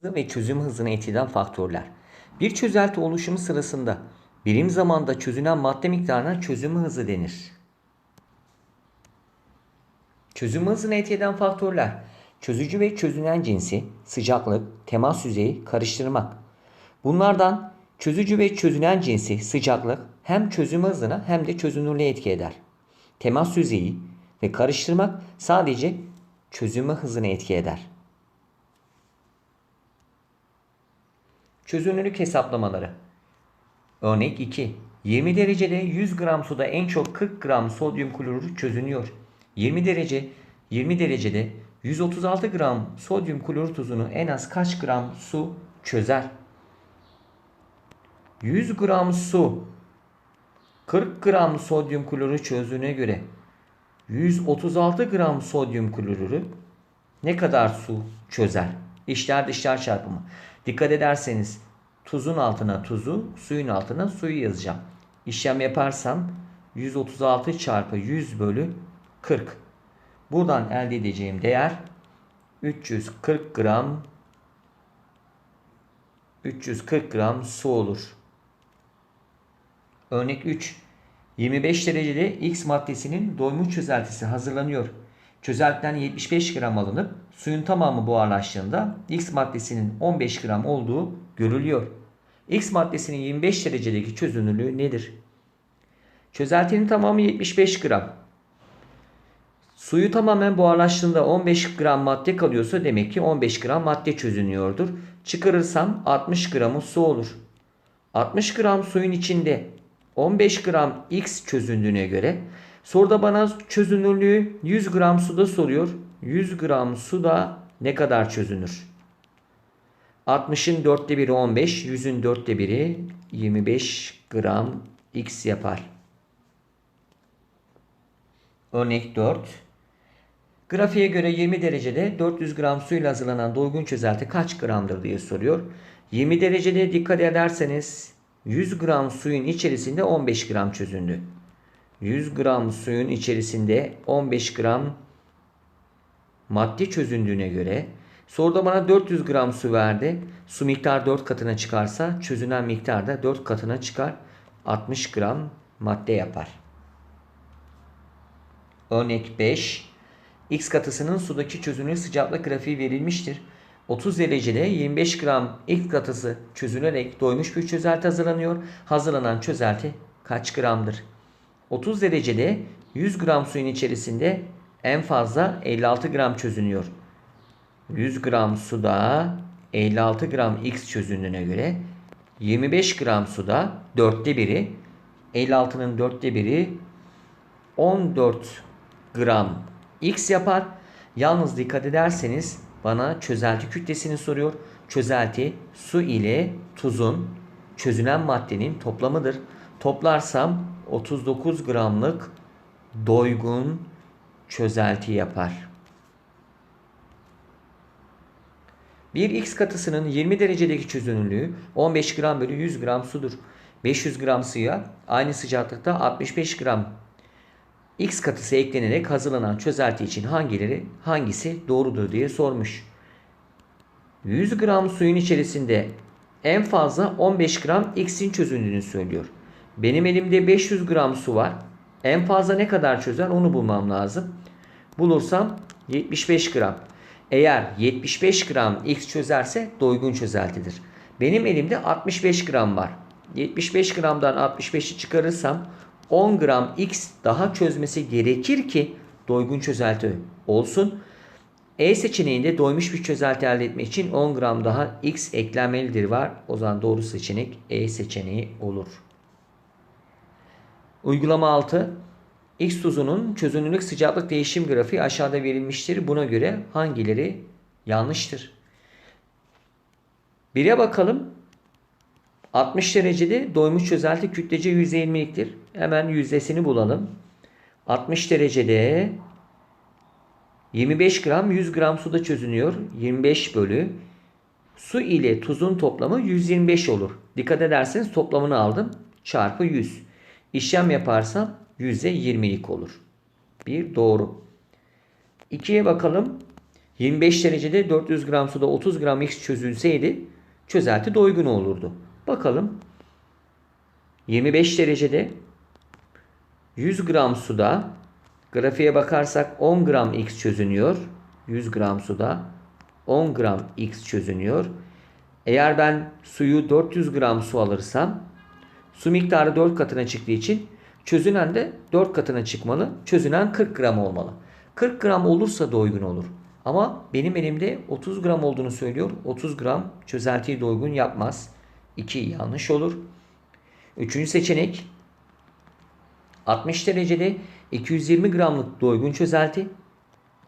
hızı ve çözüm hızını etkileyen faktörler. Bir çözelti oluşumu sırasında birim zamanda çözünen madde miktarına çözüm hızı denir. Çözüm hızını etkileyen faktörler. Çözücü ve çözünen cinsi, sıcaklık, temas yüzeyi, karıştırmak. Bunlardan çözücü ve çözünen cinsi, sıcaklık hem çözüm hızına hem de çözünürlüğe etki eder. Temas yüzeyi ve karıştırmak sadece çözümü hızına etki eder. Çözünürlük hesaplamaları. Örnek 2. 20 derecede 100 gram suda en çok 40 gram sodyum klorür çözünüyor. 20 derece 20 derecede 136 gram sodyum klorür tuzunu en az kaç gram su çözer? 100 gram su 40 gram sodyum klorür çözdüğüne göre 136 gram sodyum klorürü ne kadar su çözer? İşler dışlar çarpımı. Dikkat ederseniz tuzun altına tuzu, suyun altına suyu yazacağım. İşlem yaparsam 136 çarpı 100 bölü 40. Buradan elde edeceğim değer 340 gram 340 gram su olur. Örnek 3. 25 derecede X maddesinin doymuş çözeltisi hazırlanıyor. Çözeltiden 75 gram alınıp suyun tamamı buharlaştığında X maddesinin 15 gram olduğu görülüyor. X maddesinin 25 derecedeki çözünürlüğü nedir? Çözeltinin tamamı 75 gram. Suyu tamamen buharlaştığında 15 gram madde kalıyorsa demek ki 15 gram madde çözünüyordur. Çıkarırsam 60 gramı su olur. 60 gram suyun içinde 15 gram X çözündüğüne göre soruda bana çözünürlüğü 100 gram suda soruyor. 100 gram suda ne kadar çözünür? 60'ın dörtte biri 15, 100'ün dörtte biri 25 gram X yapar. Örnek 4. Grafiğe göre 20 derecede 400 gram suyla hazırlanan doygun çözelti kaç gramdır diye soruyor. 20 derecede dikkat ederseniz 100 gram suyun içerisinde 15 gram çözündü. 100 gram suyun içerisinde 15 gram madde çözündüğüne göre soruda bana 400 gram su verdi. Su miktar 4 katına çıkarsa çözünen miktar da 4 katına çıkar. 60 gram madde yapar. Örnek 5. X katısının sudaki çözünür sıcaklık grafiği verilmiştir. 30 derecede 25 gram X katısı çözülerek doymuş bir çözelti hazırlanıyor. Hazırlanan çözelti kaç gramdır? 30 derecede 100 gram suyun içerisinde en fazla 56 gram çözünüyor. 100 gram suda 56 gram X çözündüğüne göre 25 gram suda dörtte biri 56'nın dörtte biri 14 gram X yapar. Yalnız dikkat ederseniz bana çözelti kütlesini soruyor. Çözelti su ile tuzun çözünen maddenin toplamıdır. Toplarsam 39 gramlık doygun çözelti yapar. Bir X katısının 20 derecedeki çözünürlüğü 15 gram bölü 100 gram sudur. 500 gram suya aynı sıcaklıkta 65 gram X katısı eklenerek hazırlanan çözelti için hangileri hangisi doğrudur diye sormuş. 100 gram suyun içerisinde en fazla 15 gram X'in çözündüğünü söylüyor. Benim elimde 500 gram su var. En fazla ne kadar çözer onu bulmam lazım. Bulursam 75 gram. Eğer 75 gram X çözerse doygun çözeltidir. Benim elimde 65 gram var. 75 gramdan 65'i çıkarırsam 10 gram X daha çözmesi gerekir ki doygun çözelti olsun. E seçeneğinde doymuş bir çözelti elde etmek için 10 gram daha X eklenmelidir var. O zaman doğru seçenek E seçeneği olur. Uygulama 6. X tuzunun çözünürlük sıcaklık değişim grafiği aşağıda verilmiştir. Buna göre hangileri yanlıştır? Bire bakalım. 60 derecede doymuş çözelti kütlece %20'liktir. Hemen yüzdesini bulalım. 60 derecede 25 gram 100 gram suda çözünüyor. 25 bölü su ile tuzun toplamı 125 olur. Dikkat ederseniz toplamını aldım. Çarpı 100. İşlem yaparsam %20'lik olur. Bir doğru. 2'ye bakalım. 25 derecede 400 gram suda 30 gram X çözülseydi çözelti doygun olurdu. Bakalım. 25 derecede 100 gram suda grafiğe bakarsak 10 gram X çözünüyor. 100 gram suda 10 gram X çözünüyor. Eğer ben suyu 400 gram su alırsam su miktarı 4 katına çıktığı için çözünen de 4 katına çıkmalı. Çözünen 40 gram olmalı. 40 gram olursa doygun olur. Ama benim elimde 30 gram olduğunu söylüyor. 30 gram çözeltiyi doygun yapmaz. 2 yanlış olur. Üçüncü seçenek 60 derecede 220 gramlık doygun çözelti.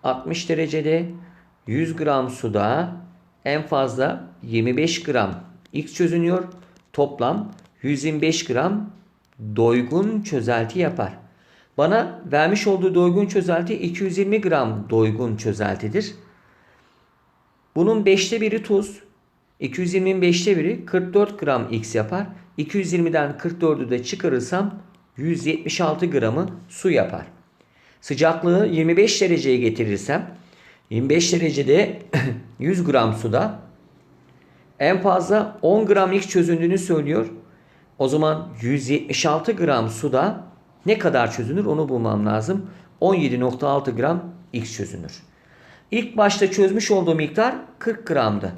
60 derecede 100 gram suda en fazla 25 gram X çözünüyor. Toplam 125 gram doygun çözelti yapar. Bana vermiş olduğu doygun çözelti 220 gram doygun çözeltidir. Bunun 5'te biri tuz. 220'nin 5'te biri 44 gram X yapar. 220'den 44'ü de çıkarırsam 176 gramı su yapar. Sıcaklığı 25 dereceye getirirsem 25 derecede 100 gram suda en fazla 10 gram X çözündüğünü söylüyor. O zaman 176 gram suda ne kadar çözünür onu bulmam lazım. 17.6 gram X çözünür. İlk başta çözmüş olduğu miktar 40 gramdı.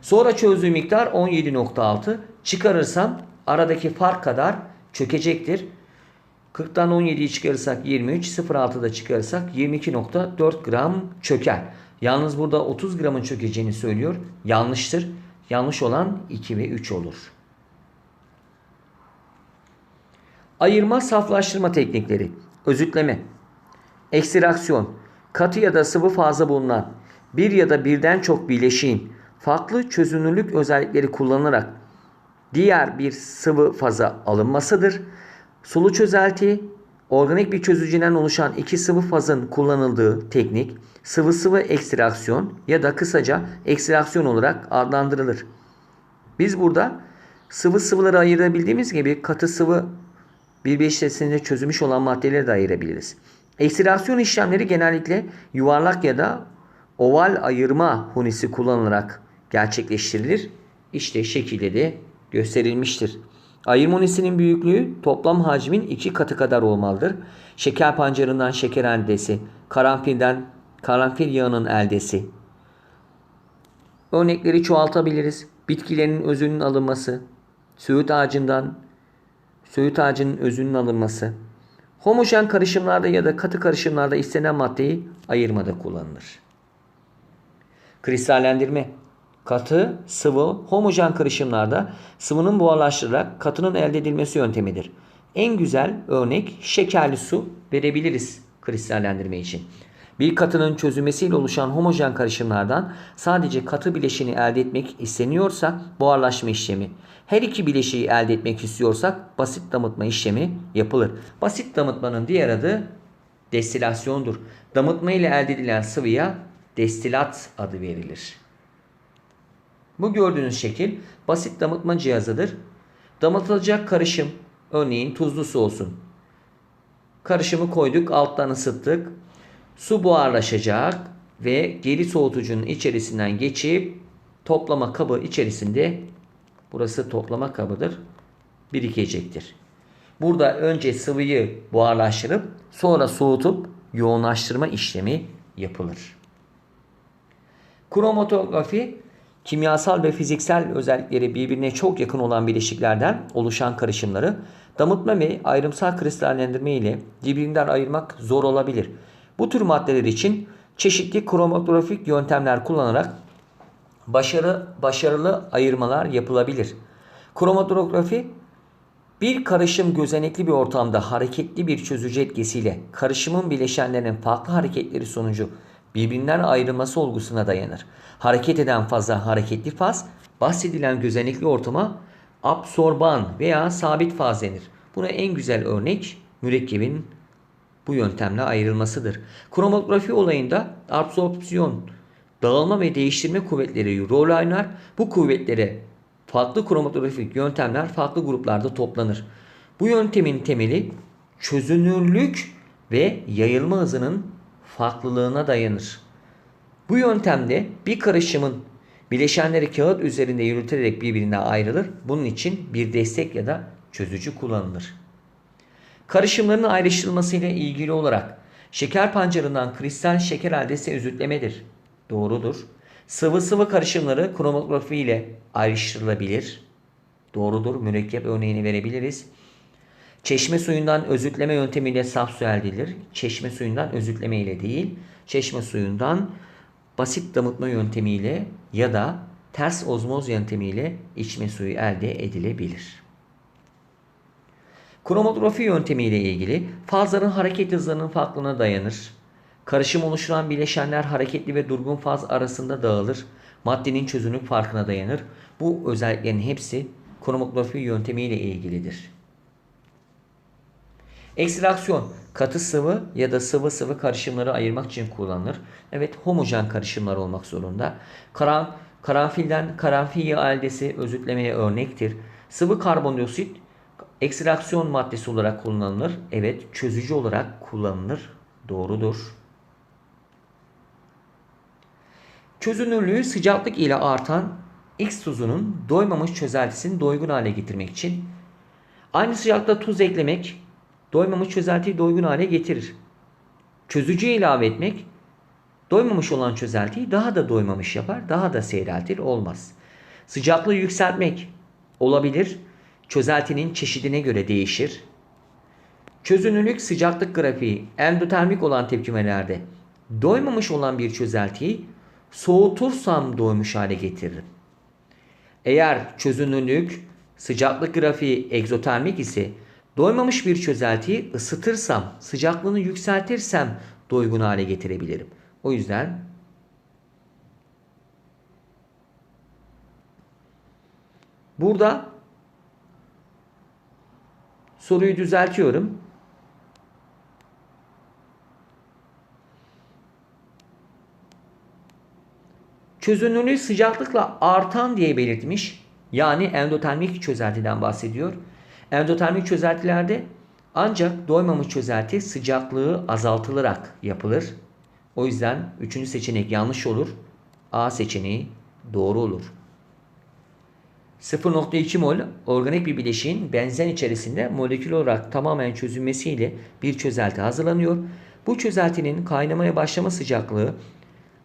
Sonra çözdüğü miktar 17.6. Çıkarırsam aradaki fark kadar çökecektir. 40'tan 17'yi çıkarırsak 23, 0.6'da çıkarırsak 22.4 gram çöker. Yalnız burada 30 gramın çökeceğini söylüyor. Yanlıştır. Yanlış olan 2 ve 3 olur. Ayırma, saflaştırma teknikleri. Özütleme. Ekstraksiyon. Katı ya da sıvı fazla bulunan bir ya da birden çok bileşiğin farklı çözünürlük özellikleri kullanılarak diğer bir sıvı faza alınmasıdır. Sulu çözelti, organik bir çözücüden oluşan iki sıvı fazın kullanıldığı teknik sıvı sıvı ekstraksiyon ya da kısaca ekstraksiyon olarak adlandırılır. Biz burada sıvı sıvıları ayırabildiğimiz gibi katı sıvı birbirine çözülmüş olan maddeleri de ayırabiliriz. Ekstraksiyon işlemleri genellikle yuvarlak ya da oval ayırma hunisi kullanılarak gerçekleştirilir. İşte şekilde de gösterilmiştir. Ayırma hunisinin büyüklüğü toplam hacmin iki katı kadar olmalıdır. Şeker pancarından şeker eldesi, karanfilden karanfil yağının eldesi. Örnekleri çoğaltabiliriz. Bitkilerin özünün alınması, söğüt ağacından söğüt ağacının özünün alınması. Homojen karışımlarda ya da katı karışımlarda istenen maddeyi ayırmada kullanılır. Kristallendirme Katı, sıvı, homojen karışımlarda sıvının buharlaştırılarak katının elde edilmesi yöntemidir. En güzel örnek şekerli su verebiliriz kristallendirme için. Bir katının çözülmesiyle oluşan homojen karışımlardan sadece katı bileşini elde etmek isteniyorsa buharlaşma işlemi. Her iki bileşiği elde etmek istiyorsak basit damıtma işlemi yapılır. Basit damıtmanın diğer adı destilasyondur. Damıtma ile elde edilen sıvıya destilat adı verilir. Bu gördüğünüz şekil basit damıtma cihazıdır. Damıtılacak karışım örneğin tuzlu su olsun. Karışımı koyduk alttan ısıttık. Su buharlaşacak ve geri soğutucunun içerisinden geçip toplama kabı içerisinde burası toplama kabıdır birikecektir. Burada önce sıvıyı buharlaştırıp sonra soğutup yoğunlaştırma işlemi yapılır. Kromatografi kimyasal ve fiziksel özellikleri birbirine çok yakın olan bileşiklerden oluşan karışımları damıtma ve ayrımsal kristallendirme ile birbirinden ayırmak zor olabilir. Bu tür maddeler için çeşitli kromatografik yöntemler kullanarak başarı, başarılı ayırmalar yapılabilir. Kromatografi bir karışım gözenekli bir ortamda hareketli bir çözücü etkisiyle karışımın bileşenlerinin farklı hareketleri sonucu birbirinden ayrılması olgusuna dayanır. Hareket eden fazla hareketli faz bahsedilen gözenekli ortama absorban veya sabit faz denir. Buna en güzel örnek mürekkebin bu yöntemle ayrılmasıdır. Kromatografi olayında absorpsiyon, dağılma ve değiştirme kuvvetleri rol oynar. Bu kuvvetlere farklı kromatografik yöntemler farklı gruplarda toplanır. Bu yöntemin temeli çözünürlük ve yayılma hızının farklılığına dayanır. Bu yöntemde bir karışımın bileşenleri kağıt üzerinde yürüterek birbirine ayrılır. Bunun için bir destek ya da çözücü kullanılır. Karışımların ayrıştırılmasıyla ilgili olarak şeker pancarından kristal şeker elde ise özütlemedir. Doğrudur. Sıvı sıvı karışımları kromatografi ile ayrıştırılabilir. Doğrudur. Mürekkep örneğini verebiliriz. Çeşme suyundan özütleme yöntemiyle saf su elde edilir. Çeşme suyundan özütleme ile değil, çeşme suyundan basit damıtma yöntemiyle ya da ters ozmoz yöntemiyle içme suyu elde edilebilir. Kromatografi yöntemiyle ilgili fazların hareket hızlarının farklılığına dayanır. Karışım oluşturan bileşenler hareketli ve durgun faz arasında dağılır. Maddenin çözünürlük farkına dayanır. Bu özelliklerin hepsi kromatografi yöntemiyle ilgilidir. Ekstraksiyon katı sıvı ya da sıvı sıvı karışımları ayırmak için kullanılır. Evet homojen karışımlar olmak zorunda. Karan, karanfilden karanfil yağı eldesi özütlemeye örnektir. Sıvı karbondioksit ekstraksiyon maddesi olarak kullanılır. Evet çözücü olarak kullanılır. Doğrudur. Çözünürlüğü sıcaklık ile artan X tuzunun doymamış çözeltisini doygun hale getirmek için aynı sıcaklıkta tuz eklemek doymamış çözeltiyi doygun hale getirir. Çözücü ilave etmek doymamış olan çözeltiyi daha da doymamış yapar, daha da seyreltir olmaz. Sıcaklığı yükseltmek olabilir. Çözeltinin çeşidine göre değişir. Çözünürlük sıcaklık grafiği endotermik olan tepkimelerde doymamış olan bir çözeltiyi soğutursam doymuş hale getiririm. Eğer çözünürlük sıcaklık grafiği egzotermik ise doymamış bir çözeltiyi ısıtırsam, sıcaklığını yükseltirsem doygun hale getirebilirim. O yüzden burada soruyu düzeltiyorum. Çözünürlüğü sıcaklıkla artan diye belirtmiş. Yani endotermik çözeltiden bahsediyor. Endotermik çözeltilerde ancak doymamış çözelti sıcaklığı azaltılarak yapılır. O yüzden üçüncü seçenek yanlış olur. A seçeneği doğru olur. 0.2 mol organik bir bileşiğin benzen içerisinde molekül olarak tamamen çözülmesiyle bir çözelti hazırlanıyor. Bu çözeltinin kaynamaya başlama sıcaklığı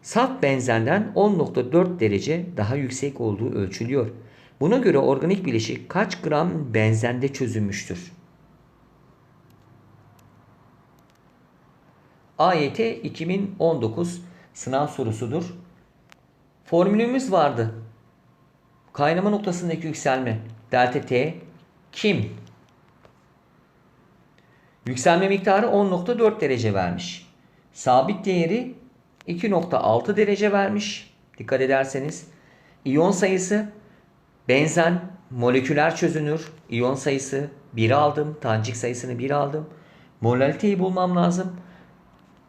saf benzenden 10.4 derece daha yüksek olduğu ölçülüyor. Buna göre organik bileşik kaç gram benzende çözülmüştür? AYT 2019 sınav sorusudur. Formülümüz vardı. Kaynama noktasındaki yükselme delta T kim? Yükselme miktarı 10.4 derece vermiş. Sabit değeri 2.6 derece vermiş. Dikkat ederseniz. İyon sayısı benzen moleküler çözünür. İyon sayısı 1 aldım. Tancik sayısını 1 aldım. Molaliteyi bulmam lazım.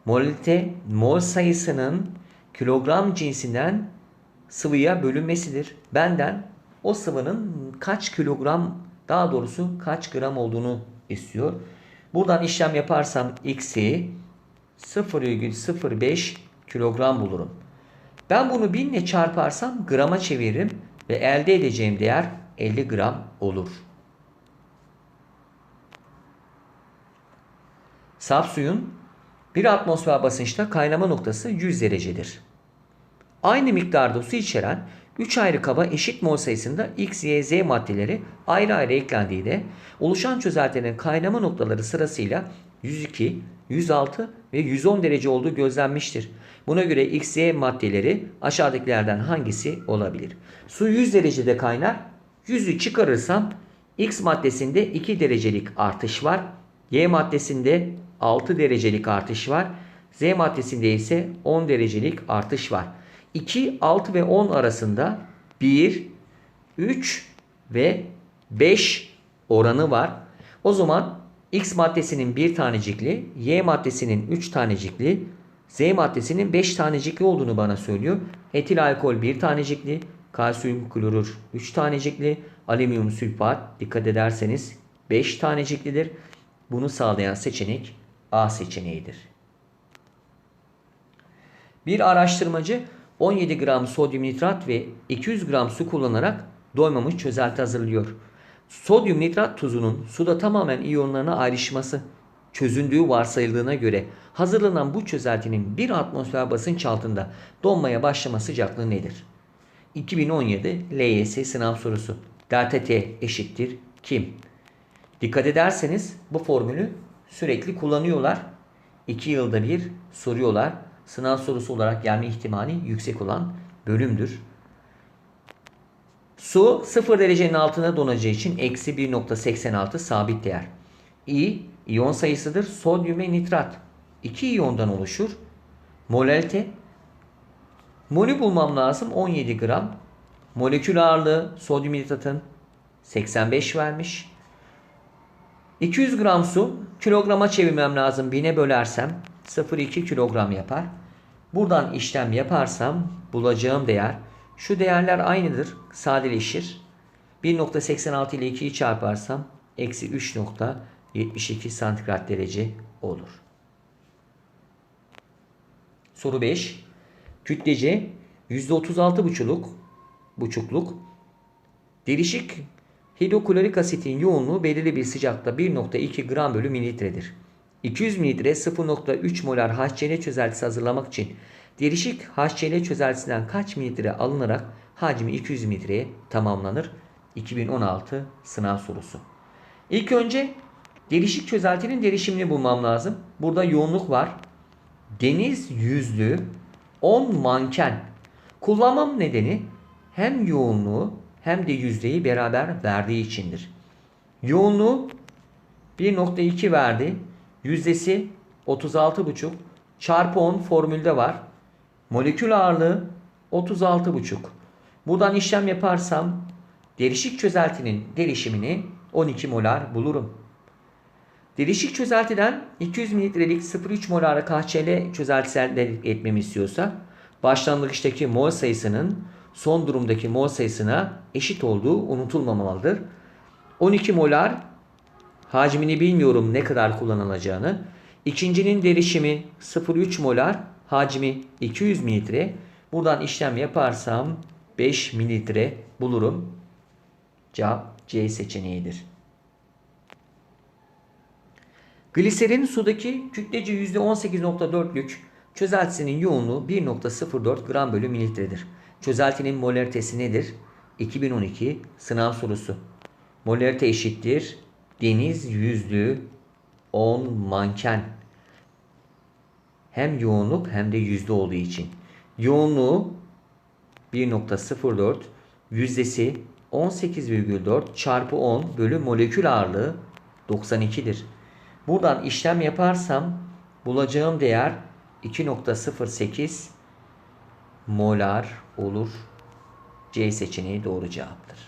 Molalite mol sayısının kilogram cinsinden sıvıya bölünmesidir. Benden o sıvının kaç kilogram daha doğrusu kaç gram olduğunu istiyor. Buradan işlem yaparsam x'i 0,05 kilogram bulurum. Ben bunu 1000 ile çarparsam grama çeviririm ve elde edeceğim değer 50 gram olur. Saf suyun 1 atmosfer basınçta kaynama noktası 100 derecedir. Aynı miktarda su içeren 3 ayrı kaba eşit mol sayısında X, Y, Z maddeleri ayrı ayrı eklendiğinde oluşan çözeltinin kaynama noktaları sırasıyla 102, 106 ve 110 derece olduğu gözlenmiştir. Buna göre X, Y maddeleri aşağıdakilerden hangisi olabilir? Su 100 derecede kaynar. 100'ü çıkarırsam X maddesinde 2 derecelik artış var. Y maddesinde 6 derecelik artış var. Z maddesinde ise 10 derecelik artış var. 2, 6 ve 10 arasında 1, 3 ve 5 oranı var. O zaman X maddesinin 1 tanecikli, Y maddesinin 3 tanecikli, Z maddesinin 5 tanecikli olduğunu bana söylüyor. Etil alkol 1 tanecikli, kalsiyum klorür 3 tanecikli, alüminyum sülfat dikkat ederseniz 5 taneciklidir. Bunu sağlayan seçenek A seçeneğidir. Bir araştırmacı 17 gram sodyum nitrat ve 200 gram su kullanarak doymamış çözelti hazırlıyor. Sodyum nitrat tuzunun suda tamamen iyonlarına ayrışması çözündüğü varsayıldığına göre hazırlanan bu çözeltinin 1 atmosfer basınç altında donmaya başlama sıcaklığı nedir? 2017 LYS sınav sorusu. Delta T eşittir kim? Dikkat ederseniz bu formülü sürekli kullanıyorlar. 2 yılda bir soruyorlar. Sınav sorusu olarak gelme ihtimali yüksek olan bölümdür. Su 0 derecenin altında donacağı için eksi 1.86 sabit değer. İ, iyon sayısıdır. Sodyum ve nitrat. 2 iyondan oluşur. Molalite. Molü bulmam lazım 17 gram. Molekül ağırlığı sodyum nitratın 85 vermiş. 200 gram su kilograma çevirmem lazım. 1000'e bölersem 0,2 kilogram yapar. Buradan işlem yaparsam bulacağım değer şu değerler aynıdır. Sadeleşir. 1.86 ile 2'yi çarparsam eksi 3.72 santigrat derece olur. Soru 5. Kütlece %36 buçukluk, buçukluk Derişik hidroklorik asitin yoğunluğu belirli bir sıcakta 1.2 gram bölü mililitredir. 200 mililitre 0.3 molar HCl çözeltisi hazırlamak için derişik HCl çözeltisinden kaç mililitre alınarak hacmi 200 mililitreye tamamlanır? 2016 sınav sorusu. İlk önce derişik çözeltinin derişimini bulmam lazım. Burada yoğunluk var. Deniz yüzlü 10 manken. Kullanmam nedeni hem yoğunluğu hem de yüzdeyi beraber verdiği içindir. Yoğunluğu 1.2 verdi. Yüzdesi 36.5 çarpı 10 formülde var. Molekül ağırlığı 36.5. Buradan işlem yaparsam derişik çözeltinin derişimini 12 molar bulurum. Derişik çözeltiden 200 mililitrelik 0,3 molar KCl çözeltisi elde etmemi istiyorsa başlangıçtaki mol sayısının son durumdaki mol sayısına eşit olduğu unutulmamalıdır. 12 molar hacmini bilmiyorum ne kadar kullanılacağını. İkincinin derişimi 0,3 molar hacmi 200 mililitre. Buradan işlem yaparsam 5 mililitre bulurum. Cevap C seçeneğidir. Gliserin sudaki kütlece %18.4'lük çözeltisinin yoğunluğu 1.04 gram bölü mililitredir. Çözeltinin molaritesi nedir? 2012 sınav sorusu. Molarite eşittir. Deniz yüzlü 10 manken. Hem yoğunluk hem de yüzde olduğu için. Yoğunluğu 1.04 yüzdesi 18,4 çarpı 10 bölü molekül ağırlığı 92'dir. Buradan işlem yaparsam bulacağım değer 2.08 molar olur. C seçeneği doğru cevaptır.